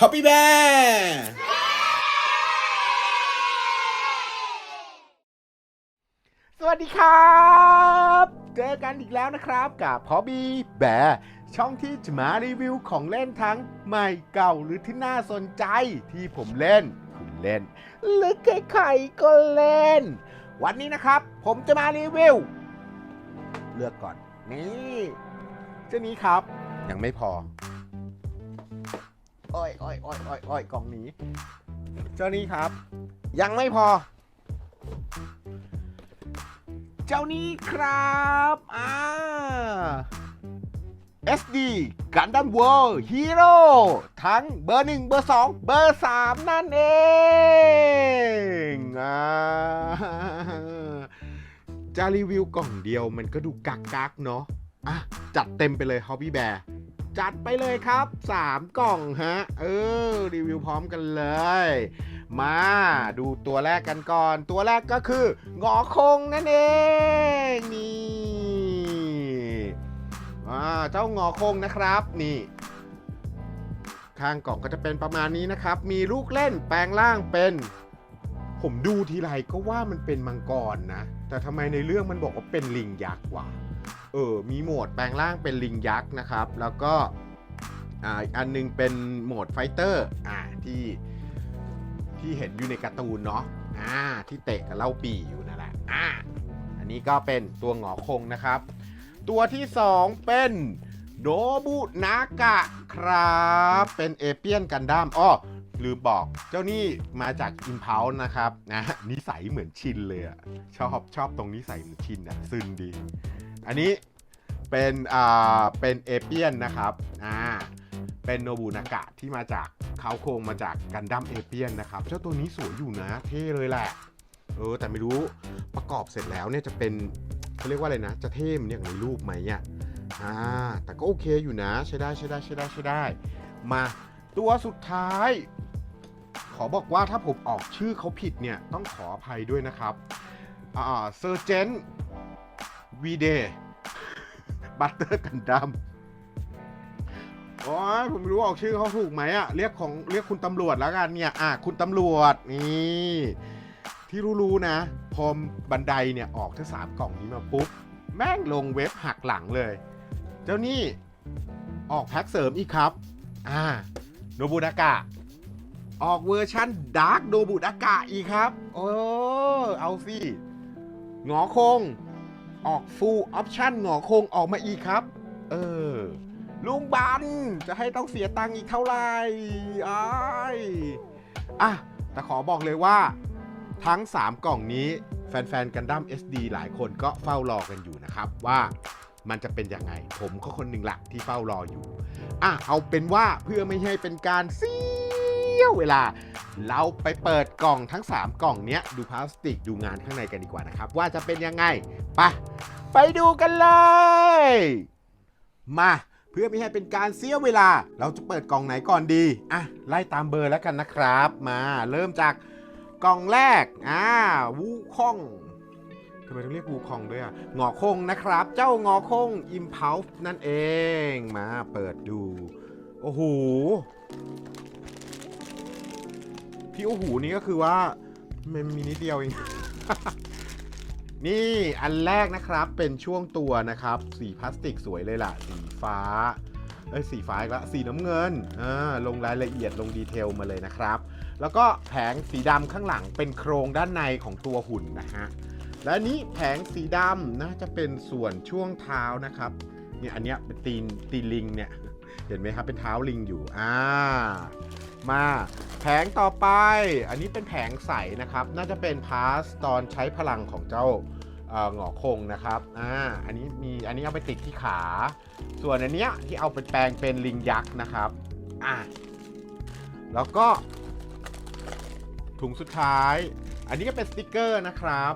Happy Bear สวัสดีครับ เจอกันอีกแล้วนะครับกับพอบีแบร์ช่องที่จะมารีวิวของเล่นทั้งใหม่เก่าหรือที่น่าสนใจที่ผมเล่น คุณเล่น หรือใครๆก็เล่น วันนี้นะครับผมจะมารีวิว เลือกก่อน นี่เจ้านี้ครับ ยังไม่พอ อ้ยอ้ยอ้ยอ้ยอ้ยกล่องนี้เจ้านี้ครับ ยังไม่พอ เจ้านี้ครับอ่า SD Gundam World Hero ทั้งเบอร์1เบอร์2เบอร์3นั่นเองอ่าจะรีวิวกล่องเดียวมันก็ดูกักกักๆเนาะอะจัดเต็มไปเลย Hobby Bear จัดไปเลยครับ 3 กล่องฮะ เออ รีวิวพร้อมกันเลย มาดูตัวแรกกันก่อน ตัวแรกก็คืองอคงนั่นเองนี่อ่าเจ้างอคงนะครับนี่ข้างกล่องก็จะเป็นประมาณนี้นะครับ มีลูกเล่นแปลงร่างเป็น ผมดูทีไรก็ว่ามันเป็นมังกรนะ แต่ทำไมในเรื่องมันบอกว่าเป็นลิงยักษ์วะ เออมีโหมดแปลงร่างเป็นลิงยักษ์นะครับ แล้วก็อ่าอีกอันหนึงเป็นโหมดไฟเตอร์อ่าที่ที่เห็นอยู่ในการ์ตูนเนาะอ่าที่เตะกับเล่าปีอยู่นั่นแหละอ่าอันนี้ก็เป็นตัวหงอคงนะครับ ตัวที่ 2 เป็นโดบุนากะครับ เป็นเอเปียนกันดั้มอ้อลืมบอกเจ้านี่มาจากอิมพ l ลนะครับนะนิสัยเหมือนชินเลยอะชอบชอบตรงนิสัยเหมือนชินอะซึนดี อันนี้เป็นอ่าเป็นเอเปียนนะครับอ่าเป็นโนบุนากะที่มาจากเขาโครงมาจากกันดั้มเอเปียนนะครับ เจ้าตัวนี้สวยอยู่นะเท่เลยแหละเออแต่ไม่รู้ประกอบเสร็จแล้วเนี่ยจะเป็นเขาเรียกว่าอะไรนะ จะเท่เหมันอย่างในรูปไหมอะอ่าแต่ก็โอเคอยู่นะใช้ได้ใช้ได้ใช้ได้ใช้ได้ มาตัวสุดท้าย ขอบอกว่าถ้าผมออกชื่อเขาผิดเนี่ยต้องขออภัยด้วยนะครับอ่าเซอร์เจนวีเด บัตเตอร์กันดัมโอ้ยผมไม่รู้ออกชื่อเขาถูกไหมอะเรียกของเรียกคุณตำรวจแล้วกันเนี่ย อะ คุณตำรวจ นี่ ที่รู้ๆนะ พอบันไดเนี่ยออกทั้งสามกล่องนี้มาปุ๊บ แม่งลงเว็บหักหลังเลย เจ้านี่ออกแพ็คเสริมอีกครับ อ่า โนบุนากะ ออกเวอร์ชั่นดาร์กโนบุนากะอีกครับ โอ้ เอาสิหงอคง ออกฟูลออปชั่นหงอคงออกมาอีกครับ เออ ลุงบัน จะให้ต้องเสียตังค์อีกเท่าไหร่อ้ายอะ แต่ขอบอกเลยว่า ทั้ง 3 กล่องนี้แฟนๆกันดั้ม SD หลายคนก็เฝ้ารอกันอยู่นะครับว่ามันจะเป็นยังไง ผมก็คนหนึ่งหลักที่เฝ้ารออยู่ อะ เอาเป็นว่าเพื่อไม่ให้เป็นการเสียเวลา เราไปเปิดกล่องทั้ง 3 กล่องเนี้ยดูพลาสติกดูงานข้างในกันดีกว่านะครับ ว่าจะเป็นยังไงไปไปดูกันเลย มาเพื่อไม่ให้เป็นการเสียเวลา เราจะเปิดกล่องไหนก่อนดีอะไล่ตามเบอร์แล้วกันนะครับ มาเริ่มจากกล่องแรกอ่าวูคองทำไมต้องเรียกวูคองด้วยอะงอคงนะครับ เจ้างอคง Impulse นั่นเอง มาเปิดดู โอ้โห ที่โอ้โหนี่ก็คือว่ามันมีนิดเดียวเอง นี่อันแรกนะครับเป็นช่วงตัวนะครับ สีพลาสติกสวยเลยล่ะ สีฟ้าเอ้ยสีฟ้าอีกแล้วสีน้ำเงินอ่าลงรายละเอียดลงดีเทลมาเลยนะครับ แล้วก็แผงสีดำข้างหลังเป็นโครงด้านในของตัวหุ่นนะฮะและนี้แผงสีดำน่าจะเป็นส่วนช่วงเท้านะครับเนี่ยอันเนี้ยเป็นตีนตีนลิงเนี่ยเห็นไหมครับเป็นเท้าลิงอยู่อ่า มาแผงต่อไป อันนี้เป็นแผงใสนะครับ น่าจะเป็นพาสตอนใช้พลังของเจ้าหงอคงนะครับอ่าอันนี้มีอันนี้เอาไปติดที่ขา ส่วนอันเนี้ยที่เอาไปแปลงเป็นลิงยักษ์นะครับอ่าแล้วก็ ถุงสุดท้าย อันนี้ก็เป็นสติกเกอร์นะครับ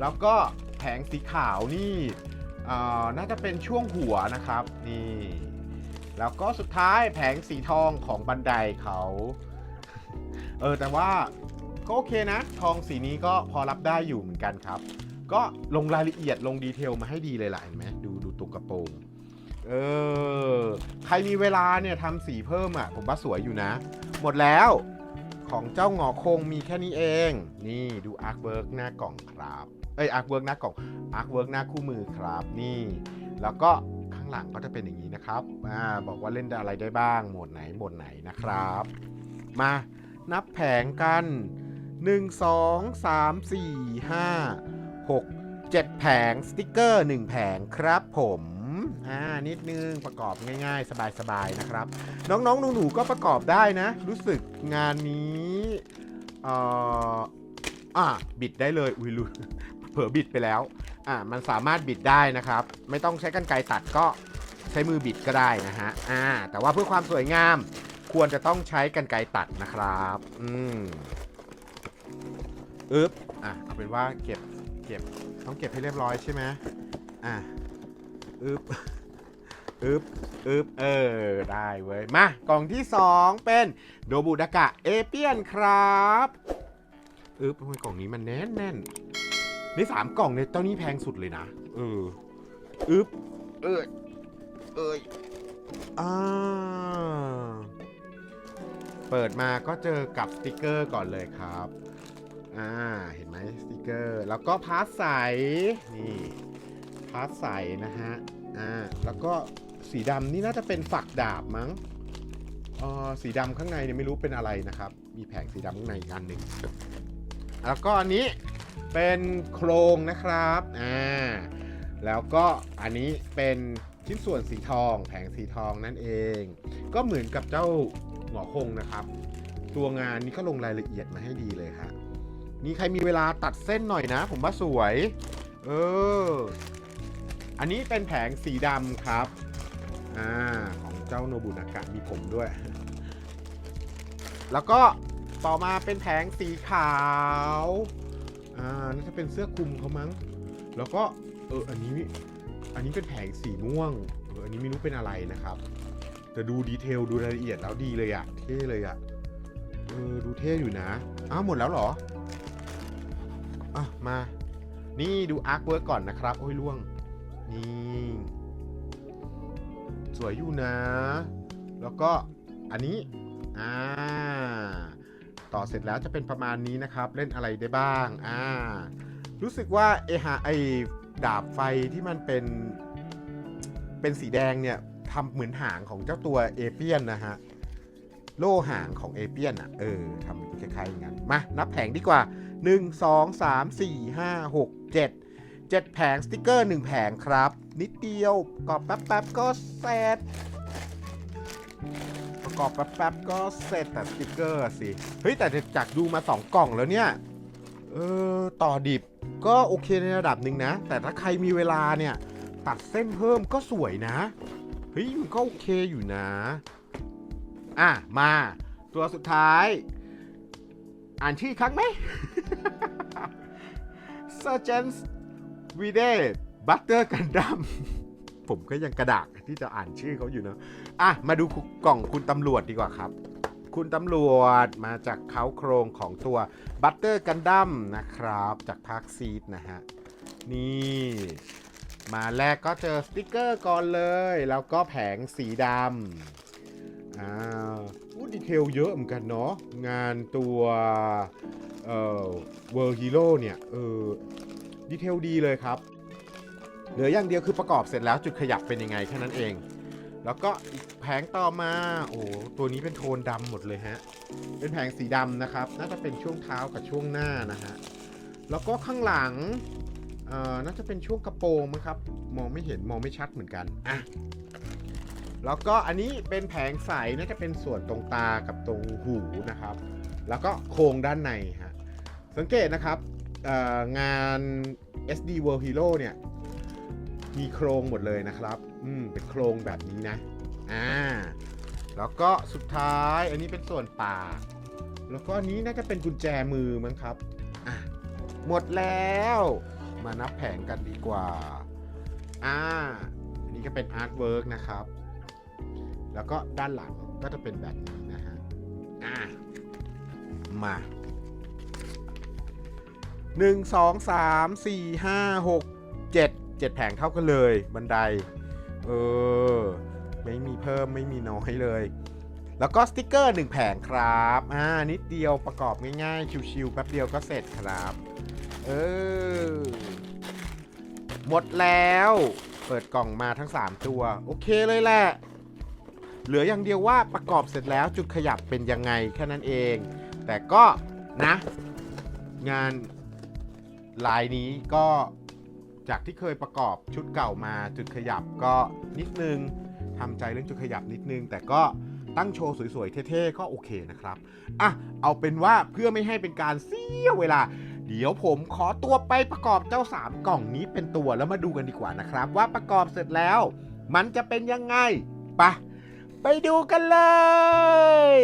แล้วก็แผงสีขาวนี่น่าจะเป็นช่วงหัวนะครับนี่ แล้วก็สุดท้ายแผงสีทองของบันไดเขา เออ แต่ว่าก็โอเคนะ ทองสีนี้ก็พอรับได้อยู่เหมือนกันครับ ก็ลงรายละเอียดลงดีเทลมาให้ดีเลยล่ะเห็นไหมดูดูตรงกระโปรงเออ ใครมีเวลาเนี่ยทำสีเพิ่มอะ ผมว่าสวยอยู่นะ หมดแล้วของเจ้าหงอคงมีแค่นี้เอง นี่ดูอาร์คเวิร์กหน้ากล่องครับ เอ้ยอาร์คเวิร์กหน้ากล่องอาร์คเวิร์กหน้าคู่มือครับ นี่ แล้วก็างหลังก็จะเป็นอย่างนี้นะครับอ่าบอกว่าเล่นอะไรได้บ้างโหมดไหนโหมดไหนนะครับ มานับแผงกัน 1 2 3 4 5 6 7 แผงสติกเกอร์ 1 แผงครับผมอ่านิดนึงประกอบง่ายๆ สบายๆนะครับ น้องๆหนูๆก็ประกอบได้นะ รู้สึกงานนี้เอ่ออะบิดได้เลยอุ้ยลุเผลอบิดไปแล้ว อะมันสามารถบิดได้นะครับ ไม่ต้องใช้กรรไกรตัดก็ใช้มือบิดก็ได้นะฮะอ่าแต่ว่าเพื่อความสวยงามควรจะต้องใช้กรรไกรตัดนะครับ อืมอึ๊บอะเอาเป็นว่าเก็บเก็บต้องเก็บให้เรียบร้อยใช่ไหมอะอึ๊บอึ๊บอึ๊บเออ ได้เว้ย มากล่องที่ 2 เป็นโดบุดากะเอเปียนครับอึ๊บทำไมกล่องนี้มันแน่นแน่น ในสามกล่องเนี่ยเจ้านี้แพงสุดเลยนะ เออ อึ๊บ เอ้ยเอ้ยอ่า เปิดมาก็เจอกับสติกเกอร์ก่อนเลยครับ อ่า เห็นไหมสติกเกอร์ แล้วก็พาร์ทใส นี่ พาร์ทใสนะฮะ อ่า แล้วก็สีดำนี่น่าจะเป็นฝักดาบมั้งเออสีดำข้างในเนี่ยไม่รู้เป็นอะไรนะครับ มีแผงสีดำข้างในอีกอันหนึ่ง แล้วก็อันนี้ เป็นโครงนะครับอ่าแล้วก็อันนี้เป็นชิ้นส่วนสีทองแผงสีทองนั่นเอง ก็เหมือนกับเจ้าหงอคงนะครับ ตัวงานนี้ก็ลงรายละเอียดมาให้ดีเลยฮะนี่ใครมีเวลาตัดเส้นหน่อยนะ ผมว่าสวย เออ อันนี้เป็นแผงสีดำครับ อ่า ของเจ้าโนบุนากะมีผมด้วย แล้วก็ต่อมาเป็นแผงสีขาว อ่าน่าจะเป็นเสื้อคลุมเขามั้ง แล้วก็เอออันนี้อันนี้เป็นแผงสีม่วงเอออันนี้ไม่รู้เป็นอะไรนะครับ แต่ดูดีเทลดูรายละเอียดแล้วดีเลยอะเท่เลยอะเออดูเท่อยู่นะอ้าวหมดแล้วเหรออะมา นี่ดูอาร์คเวิร์กก่อนนะครับ โอ้ยล่วง นี่สวยอยู่นะ แล้วก็อันนี้ อ่า ต่อเสร็จแล้วจะเป็นประมาณนี้นะครับ เล่นอะไรได้บ้าง อ่า รู้สึกว่าเอฮะไอดาบไฟที่มันเป็น เป็นสีแดงเนี่ยทำเหมือนหางของเจ้าตัวเอเปียนนะฮะ โล่หางของเอเปียนอะ เออทำคล้ายๆอย่างนั้น มา นับแผงดีกว่า 1 2 3 4 5 6 7 7 แผงสติกเกอร์ 1 แผงครับ นิดเดียวปรอบแป๊บๆก็เสร็จ ประกอบแป๊บๆก็เสร็จแต่สติกเกอร์สิ เฮ้ยแต่จากดูมา 2 กล่องแล้วเนี่ย เออต่อดิบก็โอเคในระดับหนึ่งนะ แต่ถ้าใครมีเวลาเนี่ย ตัดเส้นเพิ่มก็สวยนะ เฮ้ยมันก็โอเคอยู่นะ อะ มา ตัวสุดท้าย อ่านชื่อครั้งไหม s e r g e a n t v i d e Butter Gundam ผมก็ยังกระดากที่จะอ่านชื่อเขาอยู่นะ อะ มาดูกล่องคุณตำรวจดีกว่าครับ คุณตำรวจมาจากเขาโครงของตัว Butter Gundam นะครับ จากภาคซีดนะฮะ นี่ มาแรกก็เจอสติกเกอร์ก่อนเลย แล้วก็แผงสีดำอ่าอู้ดีเทลเยอะเหมือนกันเนาะ งานตัวเอ่อ World Hero เนี่ย เออ ดีเทลดีเลยครับ เหลืออย่างเดียวคือประกอบเสร็จแล้วจุดขยับเป็นยังไงแค่นั้นเอง แล้วก็อีกแผงต่อมา โอ้ตัวนี้เป็นโทนดำหมดเลยฮะ เป็นแผงสีดำนะครับ น่าจะเป็นช่วงเท้ากับช่วงหน้านะฮะ แล้วก็ข้างหลังน่าจะเป็นช่วงกระโปรงมั้งครับ มองไม่เห็นมองไม่ชัดเหมือนกันอะแล้วก็อันนี้เป็นแผงใสน่าจะเป็นส่วนตรงตากับตรงหูนะครับ แล้วก็โครงด้านในฮะ สังเกตนะครับงาน SD World Hero เนี่ย มีโครงหมดเลยนะครับ อืมเป็นโครงแบบนี้นะ อ่า แล้วก็สุดท้ายอันนี้เป็นส่วนปาก แล้วก็อันนี้น่าจะเป็นกุญแจมือมั้งครับ อะ หมดแล้ว มานับแผงกันดีกว่า อ่า อันนี้ก็เป็นอาร์ตเวิร์กนะครับ แล้วก็ด้านหลังก็จะเป็นแบบนี้นะฮะ อ่า มาหนึ่งสองสามสี่ห้าหกเจ็ดเจ็ดแผงเท่ากันเลยบันได เออ ไม่มีเพิ่มไม่มีน้อยเลย แล้วก็สติกเกอร์หนึ่งแผงครับอ่านิดเดียวประกอบง่ายๆ ชิวๆแป๊บเดียวก็เสร็จครับ เออ หมดแล้ว เปิดกล่องมาทั้ง 3 ตัว โอเคเลยแหละ เหลืออย่างเดียวว่าประกอบเสร็จแล้วจุดขยับเป็นยังไงแค่นั้นเอง แต่ก็นะ งานลายนี้ก็ จากที่เคยประกอบชุดเก่ามาจุดขยับก็นิดนึงทำใจเรื่องจุดขยับนิดนึง แต่ก็ตั้งโชว์สวยๆ เท่ๆ ก็โอเคนะครับ อะ เอาเป็นว่าเพื่อไม่ให้เป็นการเสียเวลา เดี๋ยวผมขอตัวไปประกอบเจ้า 3 กล่องนี้เป็นตัวแล้วมาดูกันดีกว่านะครับ ว่าประกอบเสร็จแล้ว มันจะเป็นยังไง ไปะไปดูกันเลย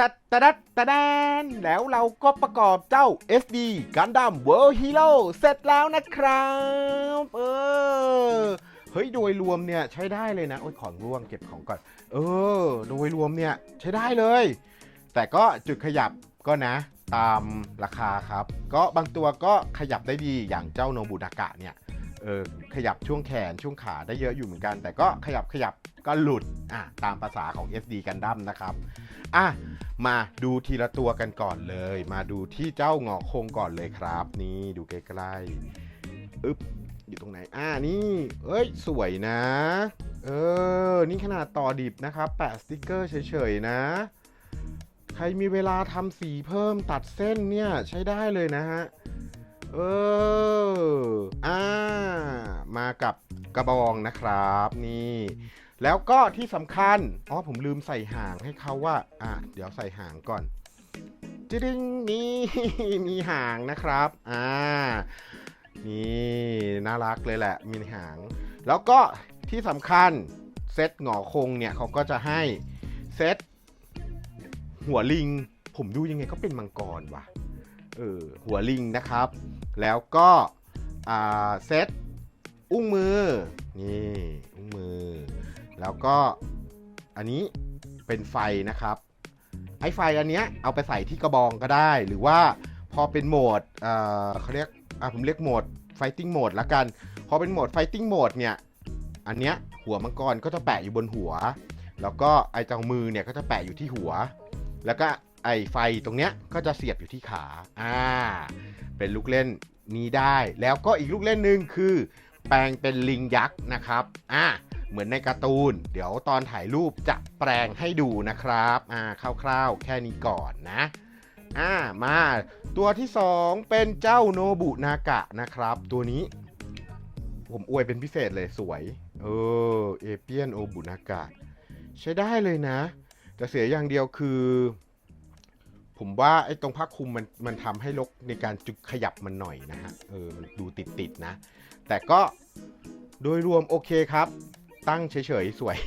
ตัดตะดัดตะแดนแล้วเราก็ประกอบเจ้า SD Gundam World Hero เสร็จแล้วนะครับเออเฮ้ยโดยรวมเนี่ยใช้ได้เลยนะโอ้ยของร่วงเก็บของก่อน เออ โดยรวมเนี่ยใช้ได้เลย แต่ก็จุดขยับก็นะ ตามราคาครับ ก็บางตัวก็ขยับได้ดีอย่างเจ้าโนบุนากะเนี่ยเออขยับช่วงแขนช่วงขาได้เยอะอยู่เหมือนกัน แต่ก็ขยับขยับก็หลุดอะตามภาษาของ SD กันดั้มนะครับอะ มาดูทีละตัวกันก่อนเลย มาดูที่เจ้าหงอคงก่อนเลยครับ นี่ดูใกล้ๆอึ๊บอยู่ตรงไหน อ่านี่ เอ้ย สวยนะ เออ นี่ขนาดต่อดิบนะครับ แปะสติกเกอร์เฉยๆนะ ใครมีเวลาทำสีเพิ่มตัดเส้นเนี่ย ใช้ได้เลยนะฮะ เออ อ่า มากับกระบองนะครับ นี่ แล้วก็ที่สำคัญ อ๋อผมลืมใส่หางให้เขาว่า อะเดี๋ยวใส่หางก่อนจริงนี่มีหางนะครับ อ่า นี่น่ารักเลยแหละ มีหาง แล้วก็ที่สำคัญเซตหงอคงเนี่ยเขาก็จะให้เซตหัวลิง ผมดูยังไงก็เป็นมังกรว่ะ เออ หัวลิงนะครับ แล้วก็เซตอุ้งมือ นี่ อุ้งมือ แล้วก็อันนี้เป็นไฟนะครับ ไอ้ไฟอันเนี้ยเอาไปใส่ที่กระบองก็ได้ หรือว่าพอเป็นโหมดเอ่อเขาเรียกอะผมเรียกโหมด fighting mode ละกัน พอเป็นโหมด fighting mode เนี่ย อันเนี้ยหัวมังกรก็จะแปะอยู่บนหัว แล้วก็ไอ้จ้ามือเนี่ยก็จะแปะอยู่ที่หัว แล้วก็ไอ้ไฟตรงเนี้ยก็จะเสียบอยู่ที่ขา อ่า เป็นลูกเล่นนี้ได้ แล้วก็อีกลูกเล่นหนึ่งคือ แปลงเป็นลิงยักษ์นะครับ อ่า เหมือนในการ์ตูน เดี๋ยวตอนถ่ายรูปจะแปลงให้ดูนะครับอ่าคร่าวๆ แค่นี้ก่อนนะอ่ามาตัวที่ 2 เป็นเจ้าโนบุนากะนะครับ ตัวนี้ ผมอวยเป็นพิเศษเลยสวย เออเอเปียนโอบุนากะ ใช้ได้เลยนะ แต่เสียอย่างเดียวคือ ผมว่าไอ้ตรงผ้าคลุมมันมันทำให้ลกในการจุดขยับมันหน่อยนะฮะเออมันดูติดติดๆนะ แต่ก็โดยรวมโอเคครับ ตั้งเฉยๆ สวย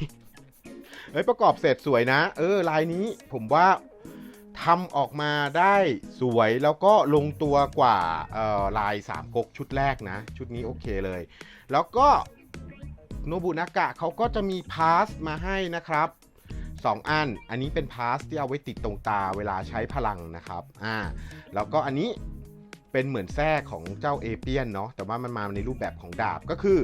เอ้ย ประกอบเสร็จสวยนะ เออ ลายนี้ผมว่าทำออกมาได้สวยแล้วก็ลงตัวกว่าออลายสามก๊กชุดแรกนะ ชุดนี้โอเคเลย แล้วก็โนบุนากะเขาก็จะมีพาสมาให้นะครับ 2 อัน อันนี้เป็นพาสที่เอาไว้ติดตรงตาเวลาใช้พลังนะครับ อ่า แล้วก็อันนี้ เป็นเหมือนแทรกของเจ้าเอเปียนเนาะแต่ว่ามันมาในรูปแบบของดาบก็คือ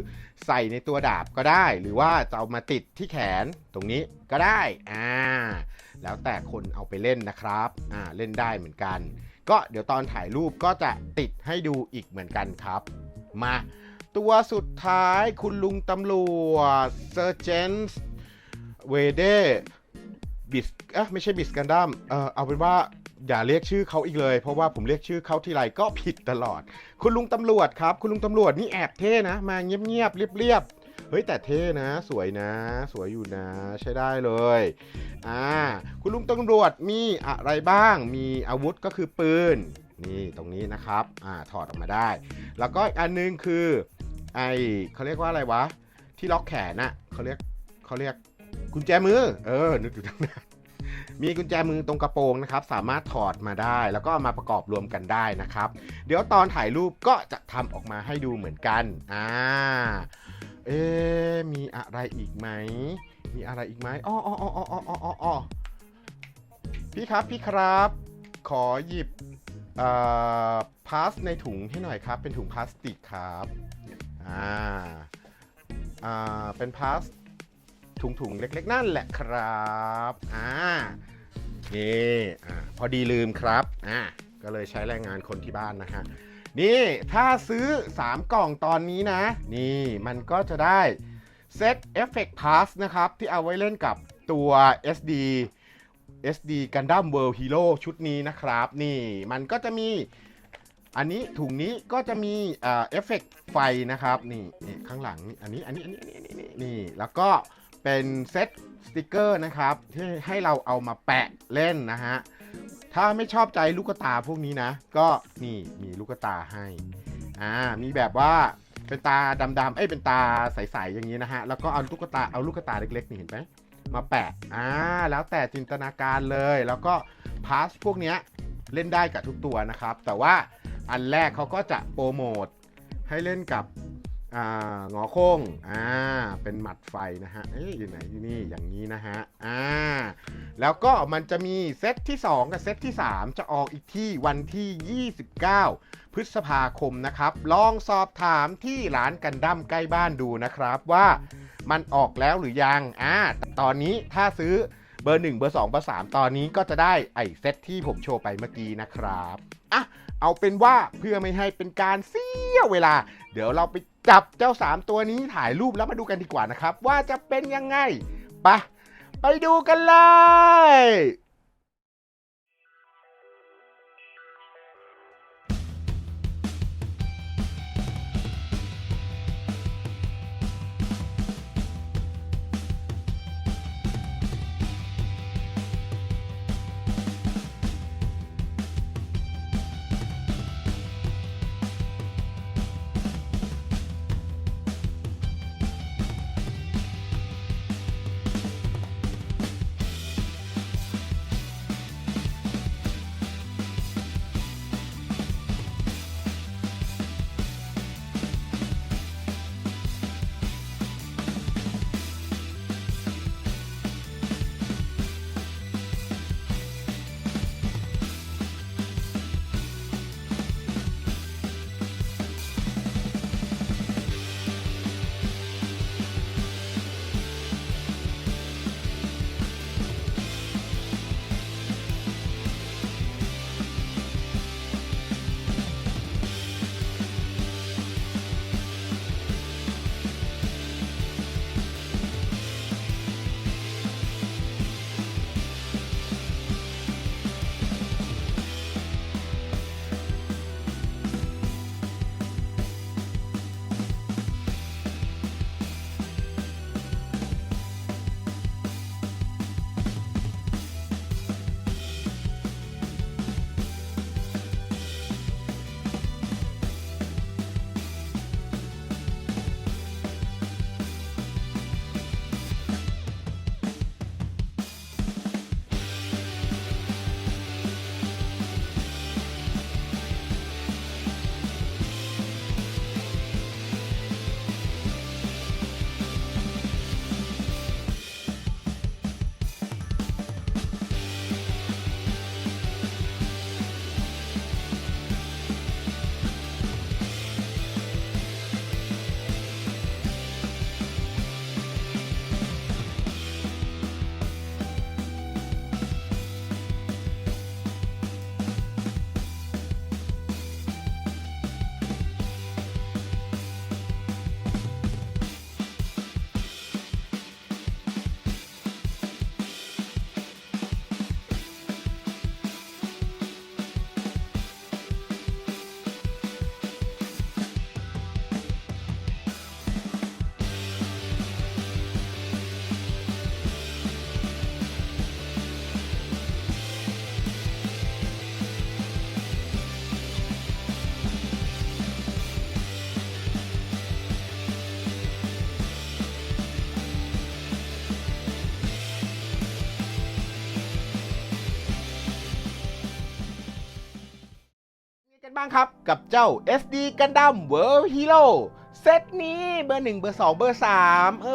ใส่ในตัวดาบก็ได้ หรือว่าจะเอามาติดที่แขนตรงนี้ก็ได้อ่าแล้วแต่คนเอาไปเล่นนะครับอ่าเล่นได้เหมือนกัน ก็เดี๋ยวตอนถ่ายรูปก็จะติดให้ดูอีกเหมือนกันครับ มาตัวสุดท้ายคุณลุงตำรวจเซอร์เจนส์เวเดบิสเอ๊ะไม่ใช่บิสกันดัมเออเอาเป็นว่า อย่าเรียกชื่อเขาอีกเลย เพราะว่าผมเรียกชื่อเขาทีไรก็ผิดตลอด คุณลุงตำรวจครับ คุณลุงตำรวจนี่แอบเท่นะ มาเงียบๆเรียบๆเฮ้ยแต่เท่นะ สวยนะ สวยอยู่นะใช้ได้เลยอ่าคุณลุงตำรวจมีอะไรบ้างมีอาวุธก็คือปืน นี่ตรงนี้นะครับอ่าถอดออกมาได้ แล้วก็อีกอันนึงคือไอเขาเรียกว่าอะไรวะ ที่ล็อกแขนน่ะเขาเรียกเขาเรียกกุญแจมือ เออนึกอยู่ตั้งนาน มีกุญแจมือตรงกระโปรงนะครับ สามารถถอดมาได้ แล้วก็มาประกอบรวมกันได้นะครับ เดี๋ยวตอนถ่ายรูปก็จะทำออกมาให้ดูเหมือนกันอ่าเอ๊มีอะไรอีกไหม มีอะไรอีกไหมอ้ออ้ออ้ออ้ออ้ออ้อพี่ครับพี่ครับ ขอหยิบเอ่อพาสในถุงให้หน่อยครับ เป็นถุงพลาสติกครับอ่าอ่าเป็นพลาส ถุงๆ เล็กๆ นั่นแหละครับอ่านี่อ่าพอดีลืมครับอ่าก็เลยใช้แรงงานคนที่บ้านนะฮะนี่ถ้าซื้อ 3 กล่องตอนนี้นะ นี่มันก็จะได้เซต Effect Pass นะครับ ที่เอาไว้เล่นกับตัว SD SD Gundam World Hero ชุดนี้นะครับ นี่มันก็จะมีอันนี้ถุงนี้ก็จะมีเอ่อเอฟเฟกต์ไฟนะครับ นี่นี่ข้างหลังนี่อันนี้อันนี้อันนี้อันนี้อันนี้นี่แล้วก็ เป็นเซตสติกเกอร์นะครับที่ให้เราเอามาแปะเล่นนะฮะ ถ้าไม่ชอบใจลูกตาพวกนี้นะ ก็นี่มีลูกตาให้อ่ามีแบบว่าเป็นตาดำๆเอ้ยเป็นตาใสๆอย่างนี้นะฮะ แล้วก็เอาลูกตาเอาลูกตาเล็กๆนี่เห็นไหมมาแปะอ่าแล้วแต่จินตนาการเลย แล้วก็พาสพวกเนี้ยเล่นได้กับทุกตัวนะครับ แต่ว่าอันแรกเขาก็จะโปรโมทให้เล่นกับ อ่าหงอโค้งอ่าเป็นหมัดไฟนะฮะเอ้ยอยู่ไหนอยู่นี่อย่างนี้นะฮะอ่าแล้วก็มันจะมีเซตที่ 2 กับเซตที่ 3 จะออกอีกที่วันที่ 29 พฤษภาคมนะครับ ลองสอบถามที่ร้านกันดั้มใกล้บ้านดูนะครับว่ามันออกแล้วหรือยังอ่าตอนนี้ถ้าซื้อเบอร์ 1 เบอร์ 2 เบอร์ 3 ตอนนี้ก็จะได้ไอ้เซตที่ผมโชว์ไปเมื่อกี้นะครับอะ เอาเป็นว่าเพื่อไม่ให้เป็นการเสียเวลา เดี๋ยวเราไปจับเจ้า 3 ตัวนี้ถ่ายรูปแล้วมาดูกันดีกว่านะครับ ว่าจะเป็นยังไง ไปะไปดูกันเลย บ้างครับกับเจ้า SD Gundam World Hero เซตนี้เบอร์ 1 เบอร์ 2 เบอร์ 3 เอ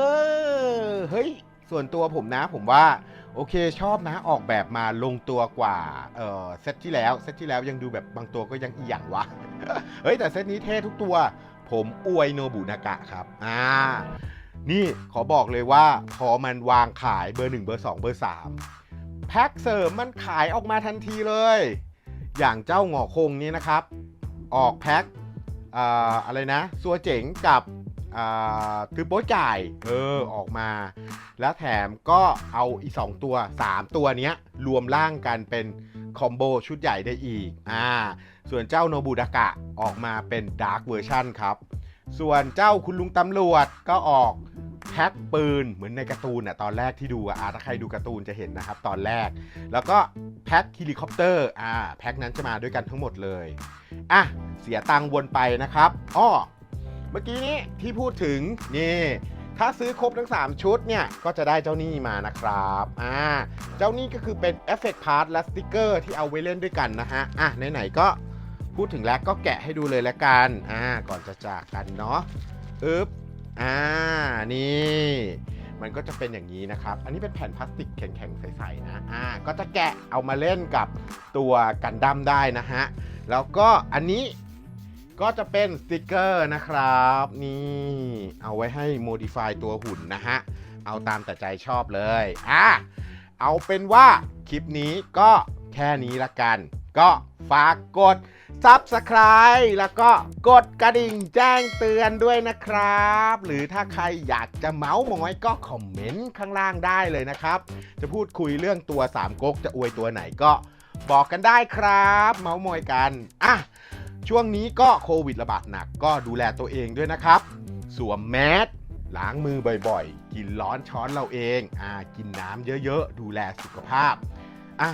อ เฮ้ย ส่วนตัวผมนะผมว่า โอเคชอบนะออกแบบมาลงตัวกว่าเออเซตที่แล้ว เซตที่แล้วยังดูแบบบางตัวก็ยังอีหยังวะ เฮ้ย แต่เซตนี้เท่ทุกตัว ผมอวยโนบุนากะครับ อ่านี่ขอบอกเลยว่าพอมันวางขายเบอร์ 1 เบอร์ 2 เบอร์ 3 แพ็คเสริมมันขายออกมาทันทีเลย อย่างเจ้าหงอคงนี้นะครับ ออกแพ็คออะไรนะซัวเจ๋งกับตือโป๊จ่ายเออออกมา แล้วแถมก็เอาอีก 2 ตัว 3 ตัวเนี้ย รวมร่างกันเป็นคอมโบชุดใหญ่ได้อีกอ่าส่วนเจ้าโนบุดากะออกมาเป็นดาร์กเวอร์ชันครับ ส่วนเจ้าคุณลุงตำรวจก็ออก แพ็คปืนเหมือนในการ์ตูนอะตอนแรกที่ดูอะอะถ้าใครดูการ์ตูนจะเห็นนะครับตอนแรก แล้วก็แพ็คเฮลิคอปเตอร์อ่าแพ็คนั้นจะมาด้วยกันทั้งหมดเลยอะเสียตังวนไปนะครับอ้อเมื่อกี้นี้ที่พูดถึงนี่ถ้าซื้อครบทั้ง 3 ชุดเนี่ยก็จะได้เจ้านี่มานะครับอ่าเจ้านี่ก็คือเป็นเอฟเฟกต์พาร์ทและสติกเกอร์ที่เอาไว้เล่นด้วยกันนะฮะอะไหนๆก็พูดถึงแล้วก็แกะให้ดูเลยละกันอ่าก่อนจะจากกันเนาะอึ๊บ อ่านี่ มันก็จะเป็นอย่างนี้นะครับ อันนี้เป็นแผ่นพลาสติกแข็งๆใสๆนะอ่าก็จะแกะเอามาเล่นกับตัวกันดั้มได้นะฮะแล้วก็อันนี้ก็จะเป็นสติกเกอร์นะครับ นี่เอาไว้ให้โมดิฟายตัวหุ่นนะฮะ เอาตามแต่ใจชอบเลยอะเอาเป็นว่าคลิปนี้ก็แค่นี้ละกัน ก็ฝากกด Subscribe แล้วก็กดกระดิ่งแจ้งเตือนด้วยนะครับ หรือถ้าใครอยากจะเมาส์มอยก็คอมเมนต์ข้างล่างได้เลยนะครับ จะพูดคุยเรื่องตัวสามก๊กจะอวยตัวไหนก็บอกกันได้ครับ เมาส์มอยกันอะช่วงนี้ก็โควิดระบาดหนักก็ดูแลตัวเองด้วยนะครับ สวมแมสล้างมือบ่อยๆ กินร้อนช้อนเราเองอ่ากินน้ำเยอะๆ ดูแลสุขภาพอะ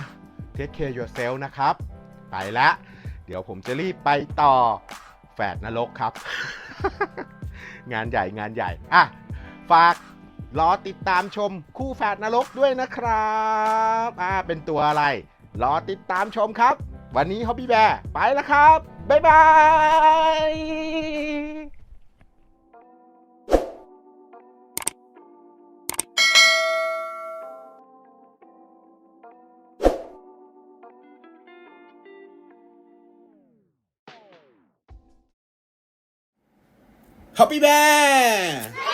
take care yourself นะครับ ไปละเดี๋ยวผมจะรีบไปต่อแฝดนรกครับ งานใหญ่งานใหญ่ อะ ฝากรอติดตามชมคู่แฝดนรกด้วยนะครับอ่าเป็นตัวอะไร รอติดตามชมครับ วันนี้ฮอบบี้แบร์ไปแล้วครับ บ๊ายบาย ฮอปปี้แบร์